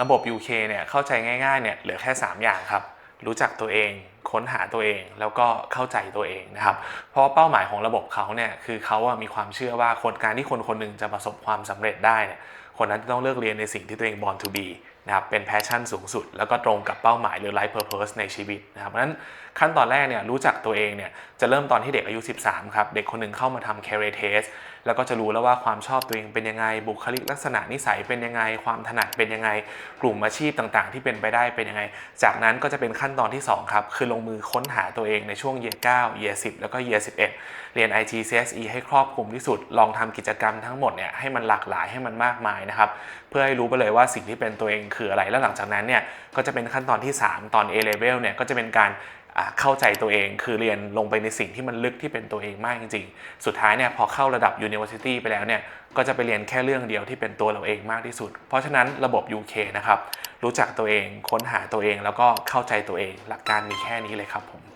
ระบบ UK เนี่ยเข้าใจง่ายๆเนี่ยเหลือแค่ 3 อย่างครับ รู้จักตัวเอง ค้นหาตัวเอง แล้วก็เข้าใจตัวเองนะครับ เพราะเป้าหมายของระบบเขาเนี่ยคือเขาอะมีความเชื่อว่าคนการที่คนคนหนึ่งจะประสบความสำเร็จได้เนี่ยคนนั้นจะต้องเลือกเรียนในสิ่งที่ตัวเอง born to be นะครับเป็นแพชชั่นสูงสุด แล้วก็ตรงกับเป้าหมายหรือ life purpose ในชีวิตนะครับเพราะฉะนั้นขั้นตอนแรกเนี่ยรู้จักตัวเองเนี่ยจะเริ่มตอนที่เด็กอายุ 13 ครับ เด็กคนหนึ่งเข้ามาทำ career test แล้วก็จะรู้แล้วว่าความชอบตัวเองเป็นยังไง บุคลิกลักษณะนิสัยเป็นยังไง ความถนัดเป็นยังไง กลุ่มอาชีพต่างๆ ที่เป็นไปได้เป็นยังไง จากนั้นก็จะเป็นขั้นตอนที่ 2 ครับ คือลงมือค้นหาตัวเองในช่วง year 9 year 10 แล้วก็ year 11 เรียน IT CSE ให้ครอบคลุมที่สุด ลองทำกิจกรรมทั้งหมดเนี่ยให้มันหลากหลายให้มันมากมายนะครับ เพื่อให้รู้ไปเลยว่าสิ่งที่เป็นตัวเองคืออะไร แล้วหลังจากนั้นเนี่ยก็จะเป็นขั้นตอนที่ 3 ตอน A level เนี่ยก็จะเป็นการเข้าใจตัวเองคือเรียนลงไปในสิ่งที่มันลึกที่เป็นตัวเองมากจริง ๆ สุดท้ายเนี่ยพอเข้าระดับ University ไปแล้วเนี่ยก็จะไปเรียนแค่เรื่องเดียวที่เป็นตัวเราเองมากที่สุด เพราะฉะนั้นระบบ UK นะครับรู้จักตัวเองค้นหาตัวเองแล้วก็เข้าใจตัวเอง หลักการมีแค่นี้เลยครับผม